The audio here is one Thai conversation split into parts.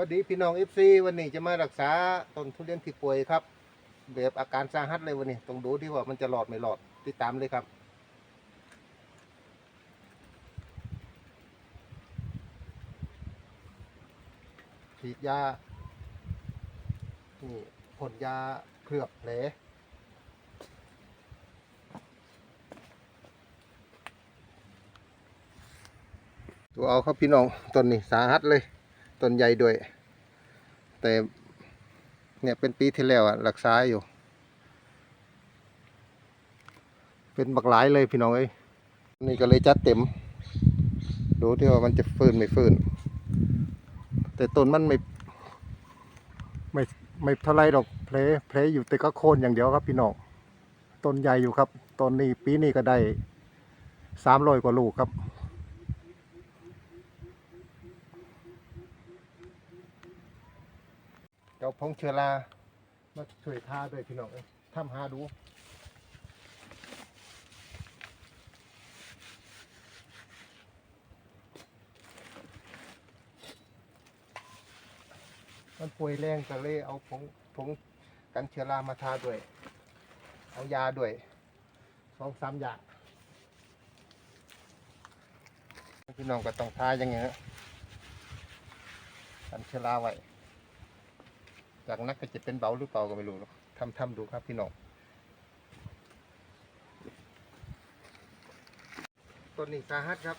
วัสดีพี่น้องเอฟซีวันนี้จะมารักษาต้นทุเรียนที่ป่วยครับแบบอาการสาหัสเลยวันนี้ต้องดูที่ว่ามันจะหลอดไม่หลอดติดตามเลยครับ ฉีดยานี่ผลยาเคลือบแผลตัวเอาครับพี่น้องต้นนี้สาหัสเลย ต้นใหญ่ด้วย แต่เนี่ยเป็นปีที่แล้วอะรักษาอยู่ เป็นบักหลายเลยพี่น้องเอ้ยนี่ก็เลยจัดเต็ม ดูที่ว่ามันจะฟื้นไม่ฟื้น แต่ต้นมันไม่ ไม่ไม่เท่าไรหรอกเพลเพลอยู่แต่ก็โคนอย่างเดียวครับพี่น้องต้นใหญ่อยู่ครับต้นนี้ปีนี้ก็ได้สามร้อยกว่าลูกครับ เดี๋ยว พงเชื้อรามาช่วยทาด้วยพี่น้องทำหาดูมันป่วยแรงก็เลยเอาผงผงกันเชื้อรามาทาด้วย เอายาด้วยสองสามอย่างพี่น้องก็ต้องทาอย่างเงี้ยกันเชื้อราไว้ จากนักก็จะเป็นเบาหรือเปล่าก็ไม่รู้ทำทำดูครับพี่น้องต้นนี้สาหัสครับ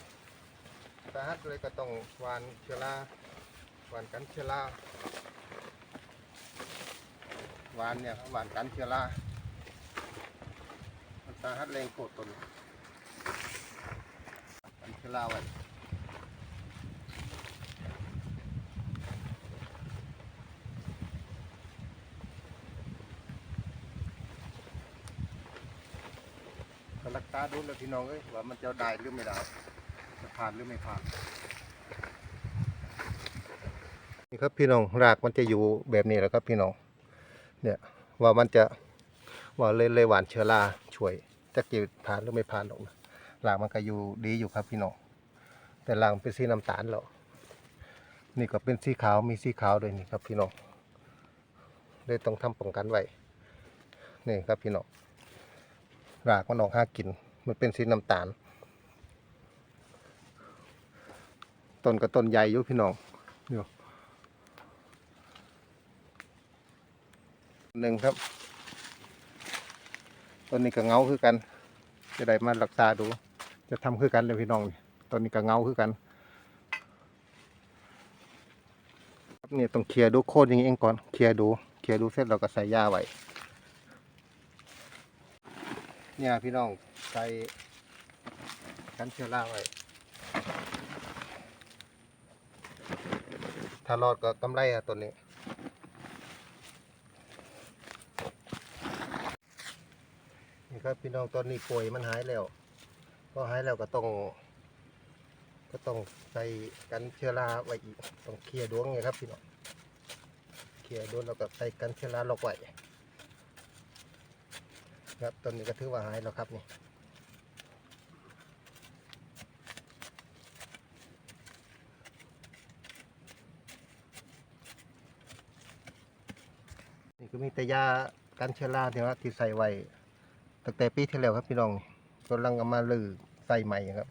สาหัสเลยก็ต้องหวานเชื้อราหวานกันเชื้อราหวานเนี่ยหวานกันเชื้อราสาหัสแรงโกดต้นกันเชื้อราไว้ ก็รักษาดูแล้วพี่น้องเอ้ยว่ามันจะได้หรือไม่ได้จะผ่านหรือไม่ผ่านนี่ครับพี่น้องรากมันจะอยู่แบบนี้แหละครับพี่น้องเนี่ยว่ามันจะว่าเลยเลยหวานเชื้อราช่วยจะกี่ผ่านหรือไม่ผ่านหรอกนะรากมันก็อยู่ดีอยู่ครับพี่น้องแต่รากมันเป็นสีน้ำตาลแล้วนี่ก็เป็นสีขาวมีสีขาวด้วยนี่ครับพี่น้องเลยต้องทำป้องกันไว้นี่ครับพี่น้อง รากมันออกหากิน มันเป็นสีน้ำตาล ต้นก็ต้นใหญ่อยู่พี่น้องอยู่หนึ่งครับ ต้นนี้ก็เงาคือกัน จะได้มารักษาดู จะทำคือกันเลยพี่น้องต้นนี้ก็เงาคือกันเนี่ยต้องเคลียร์ดูโคนอย่างนี้เองก่อน เคลียร์ดู เคลียร์ดูเสร็จเราก็ใส่ยาไว้ เนี่ยพี่น้องใส่กันเชื้อราไว้ถ้ารอดก็กำไรอะตัวนี้นี่ครับพี่น้องตอนนี้ป่วยมันหายแล้วก็หายแล้วก็ต้อง ก็ต้องใส่กันเชื้อราไว้อีกต้องเคลียร์ดวงไงครับพี่น้องเคลียร์ดวงแล้วก็ใส่กันเชื้อราลอกไว้ ครับต้นนี้ก็ถือว่าหายแล้วครับนี่นี่ก็มีแต่ยากันเชื้อราเนี่ยว่าที่ใส่ไว้ตั้งแต่ปีที่แล้วครับพี่น้องกำลังเอามาลือใส่ใหม่ครับ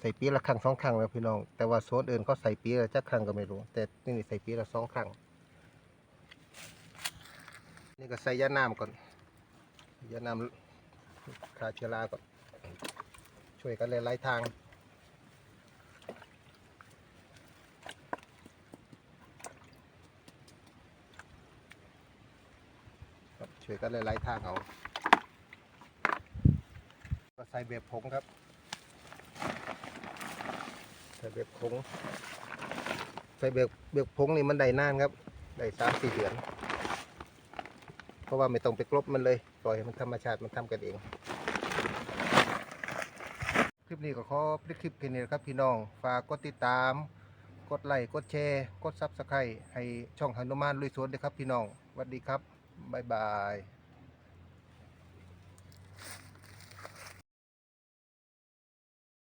ใส่ปีละครั้งสองครั้งแล้วพี่น้อง แต่ว่าโซนอื่นเขาใส่ปีละจักครั้งก็ไม่รู้ แต่นี่ใส่ปีละสองครั้งนี่ก็ใส่ยาน้ำก่อน ยานำขาเชื้อราก่อนช่วยกันหลายๆทางช่วยกันหลายๆทางเอาก็ใส่แบบผงครับใส่แบบผงใส่แบบแบบผงนี่มันได้นานครับได้สามสี่เดือน เพราะว่าไม่ต้องไปกลบมันเลย ปล่อยมันธรรมชาติมันทำกันเอง คลิปนี้ก็ขอพลิกคลิปแค่นี้ครับพี่น้องฝากกดติดตาม กดไลค์กดแชร์ กดซับสไครต์ให้ช่องหนุมานลุยสวนด้วยครับพี่น้องสวัสดีครับบ๊ายบาย